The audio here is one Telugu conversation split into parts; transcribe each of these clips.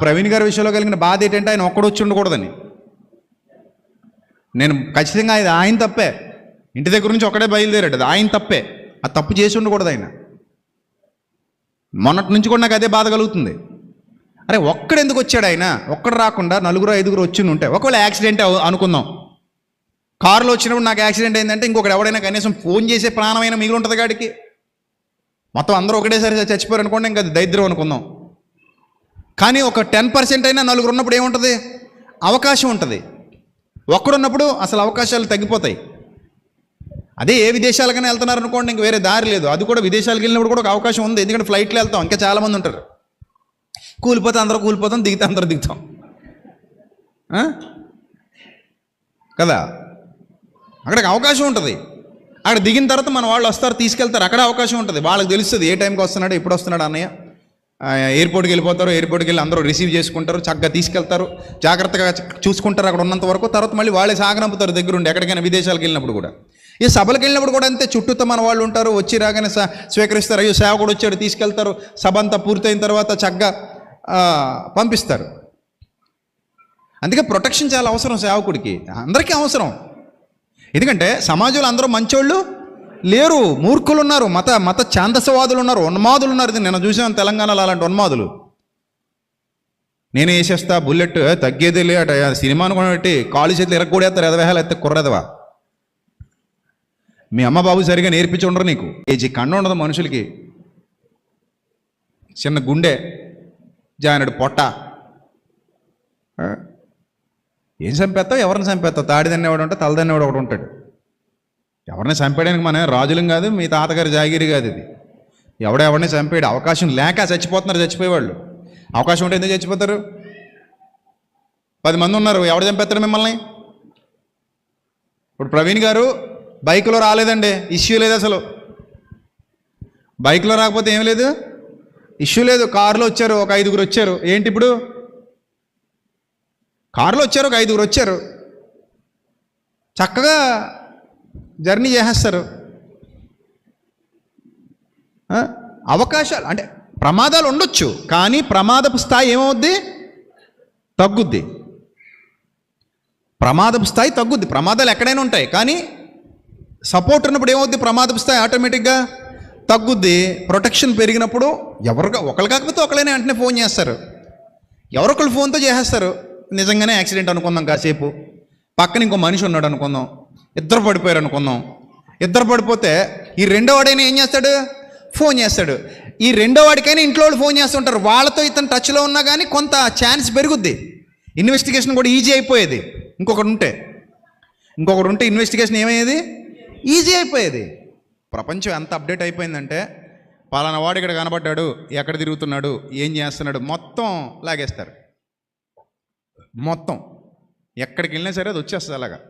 ప్రవీణ్ గారి విషయంలో కలిగిన బాధ ఏంటంటే ఆయన ఒక్కడు వచ్చి ఉండకూడదని. నేను ఖచ్చితంగా ఇది ఆయన తప్పే. ఇంటి దగ్గర నుంచి ఒక్కడే బయలుదేరాడు. అది ఆయన తప్పే. ఆ తప్పు చేసి ఉండకూడదు ఆయన. మొన్నటి నుంచి కూడా నాకు అదే బాధ కలుగుతుంది. అరే ఒక్కడు ఎందుకు వచ్చాడు ఆయన? ఒక్కడు రాకుండా నలుగురు ఐదుగురు వచ్చి ఉంటే. ఒకవేళ యాక్సిడెంట్ అనుకుందాం. కారులో వచ్చినప్పుడు నాకు యాక్సిడెంట్ అయిందంటే ఇంకొకటి ఎవడైనా కనీసం ఫోన్ చేసే ప్రాణమైన మిగిలి ఉంటుంది గాడికి మొత్తం అందరూ ఒకటేసారి చచ్చిపోయారు అనుకోండి ఇంకా దరిద్రం అనుకుందాం. కానీ ఒక టెన్ పర్సెంట్ అయినా నలుగురు ఉన్నప్పుడు ఏముంటుంది? అవకాశం ఉంటుంది. ఒక్కడున్నప్పుడు అసలు అవకాశాలు తగ్గిపోతాయి. అదే ఏ విదేశాలకైనా వెళ్తున్నారు అనుకోండి ఇంక వేరే దారి లేదు. అది కూడా విదేశాలకు వెళ్ళినప్పుడు కూడా ఒక అవకాశం ఉంది. ఎందుకంటే ఫ్లైట్లో వెళ్తాం ఇంకా చాలామంది ఉంటారు. కూలిపోతే అందరూ కూలిపోతాం దిగితే అందరూ దిగుతాం. కదా? అక్కడికి అవకాశం ఉంటుంది. అక్కడ దిగిన తర్వాత మన వాళ్ళు వస్తారు తీసుకెళ్తారు. అక్కడ అవకాశం ఉంటుంది. వాళ్ళకి తెలుస్తుంది ఏ టైంకి వస్తున్నాడు ఎప్పుడు వస్తున్నాడు అన్నయ్య. ఎయిర్పోర్ట్కి వెళ్ళిపోతారు ఎయిర్పోర్ట్కి వెళ్ళి అందరూ రిసీవ్ చేసుకుంటారు చక్కగా తీసుకెళ్తారు జాగ్రత్తగా చూసుకుంటారు అక్కడ ఉన్నంత వరకు. తర్వాత మళ్ళీ వాళ్ళే సాగనంపుతారు దగ్గరుండి ఎక్కడికైనా విదేశాలకు వెళ్ళినప్పుడు కూడా. ఈ సభలకు వెళ్ళినప్పుడు కూడా అంతే చుట్టూతో మన వాళ్ళు ఉంటారు వచ్చి రాగానే స- స్వీకరిస్తారు అయ్యో సేవకుడు వచ్చాడు తీసుకెళ్తారు సభ అంతా పూర్తయిన తర్వాత చక్కగా పంపిస్తారు. అందుకే ప్రొటెక్షన్ చాలా అవసరం సేవకుడికి అందరికీ అవసరం. ఎందుకంటే సమాజంలో అందరూ మంచోళ్ళు లేరు మూర్ఖులు ఉన్నారు మత మత ఛాందసవాదులు ఉన్నారు ఉన్మాదులు ఉన్నారు ఇది నేను చూసాను తెలంగాణలో అలాంటి ఉన్మాదులు. నేను వేసేస్తా బుల్లెట్ తగ్గేది లే అట. సినిమాను కొనబెట్టి అనుకుని కాలు చేతులు ఎరగకూడేస్తారు ఎదవేహాలు ఎత్తే కుర్రదవా? మీ అమ్మ బాబు సరిగా నేర్పించి ఉండరు నీకు. ఏజీ కన్ను ఉండదు మనుషులకి. చిన్న గుండె జానడు పొట్ట. ఏం చంపేస్తావు? ఎవరిని చంపేస్తావు? తాడిదన్నేవాడు ఉంటే తలదన్నేవాడు ఒకడు ఉంటాడు. ఎవరిని చంపేయడానికి మనం రాజులం కాదు మీ తాతగారి జాగిరి కాదు ఇది. ఎవడెవరిని చంపేయడు అవకాశం లేక చచ్చిపోతున్నారు చచ్చిపోయేవాళ్ళు. అవకాశం ఉంటే ఎందుకు చచ్చిపోతారు? పది మంది ఉన్నారు ఎవడు చంపేస్తారు మిమ్మల్ని? ఇప్పుడు ప్రవీణ్ గారు బైక్లో రాలేదండి ఇష్యూ లేదు అసలు. బైక్లో రాకపోతే ఏం లేదు? ఇష్యూ లేదు కారులో వచ్చారు ఒక ఐదుగురు వచ్చారు. ఏంటి ఇప్పుడు? కారులో వచ్చారు ఒక ఐదుగురు వచ్చారు. చక్కగా జర్నీ చేసేస్తారు. అవకాశాలు అంటే ప్రమాదాలు ఉండొచ్చు కానీ ప్రమాదపు స్థాయి ఏమవుద్ది? తగ్గుద్ది. ప్రమాదపు స్థాయి తగ్గుద్ది. ప్రమాదాలు ఎక్కడైనా ఉంటాయి కానీ సపోర్ట్ ఉన్నప్పుడు ఏమవుద్ది? ప్రమాదపు స్థాయి ఆటోమేటిక్గా తగ్గుద్ది. ప్రొటెక్షన్ పెరిగినప్పుడు ఎవరు ఒకరు కాకపోతే ఒకళ్ళైనా వెంటనే ఫోన్ చేస్తారు. ఎవరొకళ్ళు ఫోన్తో చేసేస్తారు. నిజంగానే యాక్సిడెంట్ అనుకుందాం కాసేపు. పక్కన ఇంకో మనిషి ఉన్నాడు అనుకుందాం. ఇద్దరు పడిపోయారు అనుకుందాం. ఇద్దరు పడిపోతే ఈ రెండో వాడైనా ఏం చేస్తాడు? ఫోన్ చేస్తాడు. ఈ రెండో వాడికైనా ఇంట్లో వాళ్ళు ఫోన్ చేస్తుంటారు. వాళ్ళతో ఇతను టచ్లో ఉన్నా కానీ కొంత ఛాన్స్ పెరుగుద్ది. ఇన్వెస్టిగేషన్ కూడా ఈజీ అయిపోయేది. ఇంకొకటి ఉంటే. ఇంకొకటి ఉంటే ఇన్వెస్టిగేషన్ ఏమయ్యేది? ఈజీ అయిపోయేది. ప్రపంచం ఎంత అప్డేట్ అయిపోయిందంటే పలానా వాడు ఇక్కడ కనబడ్డాడు ఎక్కడ తిరుగుతున్నాడు ఏం చేస్తున్నాడు మొత్తం లాగేస్తారు. మొత్తం. ఎక్కడికి వెళ్ళినా సరే అది వచ్చేస్తుంది అలాగా.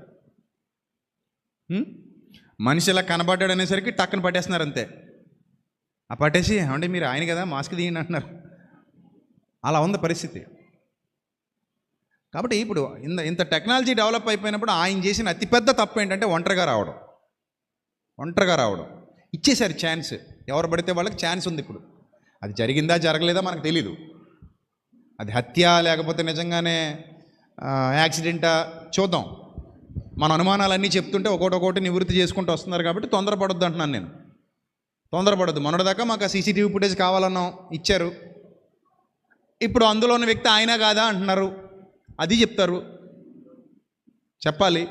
మనిషి ఇలా కనబడ్డాడు అనేసరికి టక్కన పట్టేస్తున్నారు అంతే. ఆ పట్టేసి ఏమంటే మీరు ఆయన కదా మాస్క్ తీయండి అంటున్నారు. అలా ఉంది పరిస్థితి. కాబట్టి ఇప్పుడు ఇంత ఇంత టెక్నాలజీ డెవలప్ అయిపోయినప్పుడు ఆయన చేసిన అతిపెద్ద తప్పు ఏంటంటే ఒంటరిగా రావడం. ఒంటరిగా రావడం. ఇచ్చేశారు ఛాన్స్. ఎవరు పడితే వాళ్ళకి ఛాన్స్ ఉంది ఇప్పుడు. అది జరిగిందా జరగలేదా మనకు తెలీదు. అది హత్య లేకపోతే నిజంగానే యాక్సిడెంటా చూద్దాం. మన అనుమానాలన్నీ చెప్తుంటే ఒకటొకటి నివృత్తి చేసుకుంటూ వస్తున్నారు కాబట్టి తొందరపడొద్దు అంటున్నాను నేను. తొందరపడొద్దు. మొన్నటిదాకా మాకు ఆ సీసీటీవీ ఫుటేజ్ కావాలన్నాం ఇచ్చారు. ఇప్పుడు అందులో ఉన్న వ్యక్తి ఆయన కాదా అంటున్నారు. అది చెప్తారు. చెప్పాలి.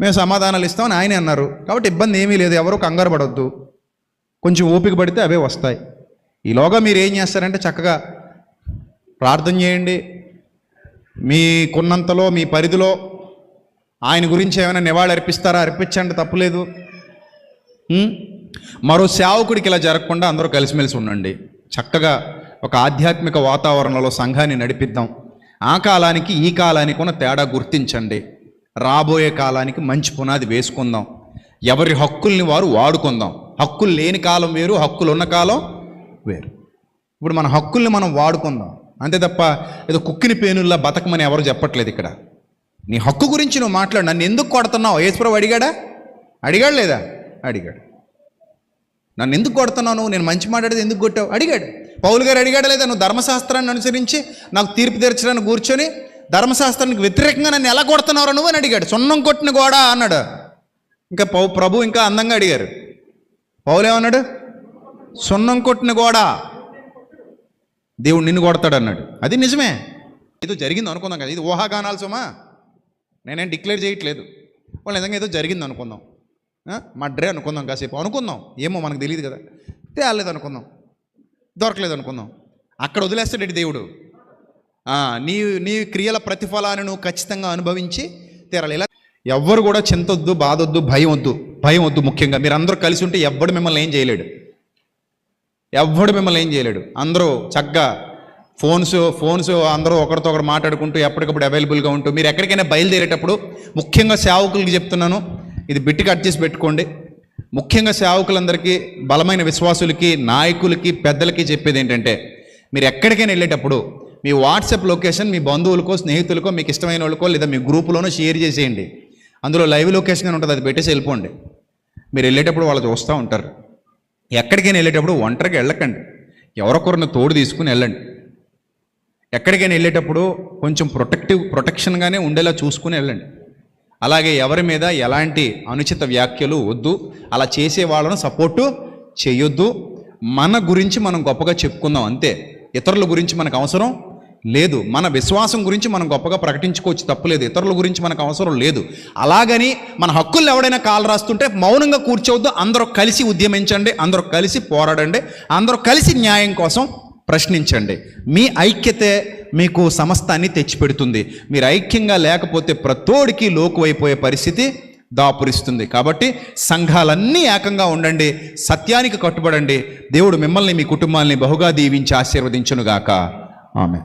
మేము సమాధానాలు ఇస్తామని ఆయనే అన్నారు. కాబట్టి ఇబ్బంది ఏమీ లేదు ఎవరు కంగారు పడొద్దు. కొంచెం ఓపిక పడితే అవే వస్తాయి. ఈలోగా మీరు ఏం చేస్తారంటే చక్కగా ప్రార్థన చేయండి. మీకున్నంతలో మీ పరిధిలో ఆయన గురించి ఏమైనా నివాళి అర్పిస్తారా? అర్పించండి తప్పులేదు. మరో సేవకుడికి ఇలా జరగకుండా అందరూ కలిసిమెలిసి ఉండండి. చక్కగా ఒక ఆధ్యాత్మిక వాతావరణంలో సంఘాన్ని నడిపిద్దాం. ఆ కాలానికి ఈ కాలానికి ఉన్న తేడా గుర్తించండి. రాబోయే కాలానికి మంచి పునాది వేసుకుందాం. ఎవరి హక్కుల్ని వారు వాడుకుందాం. హక్కులు లేని కాలం వేరు హక్కులు ఉన్న కాలం వేరు. ఇప్పుడు మన హక్కుల్ని మనం వాడుకుందాం. అంతే తప్ప ఏదో కుక్కిని పేనుల్లా బతకమని ఎవరు చెప్పట్లేదు ఇక్కడ. నీ హక్కు గురించి నువ్వు మాట్లాడు. నన్ను ఎందుకు కొడుతున్నావు? యేసుప్రభు అడిగాడా? అడిగాడు లేదా? అడిగాడు. నన్ను ఎందుకు కొడుతున్నావు నువ్వు? నేను మంచి మాట్లాడేది ఎందుకు కొట్టావు? అడిగాడు. పౌలు గారు అడిగాడు లేదా? నువ్వు ధర్మశాస్త్రాన్ని అనుసరించి నాకు తీర్పు తీర్చడానికి కూర్చొని ధర్మశాస్త్రానికి వ్యతిరేకంగా నన్ను ఎలా కొడుతున్నావు నువ్వు అని అడిగాడు. సున్నం కొట్టిన గోడ అన్నాడు. ఇంకా పౌ ప్రభు ఇంకా అందంగా అడిగారు. పౌలు ఏమన్నాడు? సున్నం కొట్టిన గోడ. దేవుడు నిన్ను కొడతాడు అన్నాడు అది నిజమే. ఏదో జరిగింది అనుకుందాం కదా. ఇది ఊహాగానాలు సుమా. నేనేం డిక్లేర్ చేయట్లేదు. వాళ్ళు నిజంగా ఏదో జరిగింది అనుకుందాం. మడ్రే అనుకుందాం కాసేపు. అనుకుందాం. ఏమో మనకు తెలియదు కదా. తేలేదు అనుకుందాం. దొరకలేదు అనుకుందాం. అక్కడ వదిలేస్తాడు దేవుడు. నీ నీ క్రియల ప్రతిఫలాన్ని నువ్వు ఖచ్చితంగా అనుభవించి తీరాలి. ఇలా ఎవ్వరు కూడా చింతొద్దు బాధొద్దు భయం వద్దు భయం వద్దు ముఖ్యంగా. మీరు అందరూ కలిసి ఉంటే ఎవ్వడు మిమ్మల్ని ఏం చేయలేడు. ఎవ్వడు మిమ్మల్ని ఏం చేయలేడు. అందరూ చక్కగా ఫోన్స్ ఫోన్స్ అందరూ ఒకరితో ఒకరు మాట్లాడుకుంటూ ఎప్పటికప్పుడు అవైలబుల్గా ఉంటూ మీరు ఎక్కడికైనా బయలుదేరేటప్పుడు ముఖ్యంగా సేవకులకి చెప్తున్నాను ఇది బిట్టి కట్ చేసి పెట్టుకోండి. ముఖ్యంగా సేవకులందరికీ బలమైన విశ్వాసులకి నాయకులకి పెద్దలకి చెప్పేది ఏంటంటే మీరు ఎక్కడికైనా వెళ్ళేటప్పుడు మీ వాట్సాప్ లొకేషన్ మీ బంధువులకో స్నేహితులకో మీకు ఇష్టమైన వాళ్ళకో లేదా మీ గ్రూపులోనో షేర్ చేసేయండి. అందులో లైవ్ లొకేషన్ అని ఉంటుంది అది పెట్టేసి వెళ్ళిపోండి. మీరు వెళ్ళేటప్పుడు వాళ్ళు చూస్తూ ఉంటారు. ఎక్కడికైనా వెళ్ళేటప్పుడు ఒంటరిగా వెళ్ళకండి. ఎవరొకరిని తోడు తీసుకుని వెళ్ళండి. ఎక్కడికైనా వెళ్ళేటప్పుడు కొంచెం ప్రొటెక్టివ్ ప్రొటెక్షన్గానే ఉండేలా చూసుకుని వెళ్ళండి. అలాగే ఎవరి మీద ఎలాంటి అనుచిత వ్యాఖ్యలు వద్దు. అలా చేసే వాళ్ళను సపోర్టు చేయొద్దు. మన గురించి మనం గొప్పగా చెప్పుకుందాం అంతే. ఇతరుల గురించి మనకు అవసరం లేదు. మన విశ్వాసం గురించి మనం గొప్పగా ప్రకటించుకోవచ్చు తప్పులేదు. ఇతరుల గురించి మనకు అవసరం లేదు. అలాగని మన హక్కులు ఎవడైనా కాలు రాస్తుంటే మౌనంగా కూర్చోవద్దు. అందరూ కలిసి ఉద్యమించండి. అందరూ కలిసి పోరాడండి. అందరూ కలిసి న్యాయం కోసం ప్రశ్నించండి. మీ ఐక్యతే మీకు సమస్తాన్ని తెచ్చిపెడుతుంది. మీరు ఐక్యంగా లేకపోతే ప్రతోడికి లోకువైపోయే పరిస్థితి దాపురిస్తుంది. కాబట్టి సంఘాలన్నీ ఏకంగా ఉండండి. సత్యానికి కట్టుబడండి. దేవుడు మిమ్మల్ని మీ కుటుంబాల్ని బహుగా దీవించి ఆశీర్వదించునుగాక. ఆమె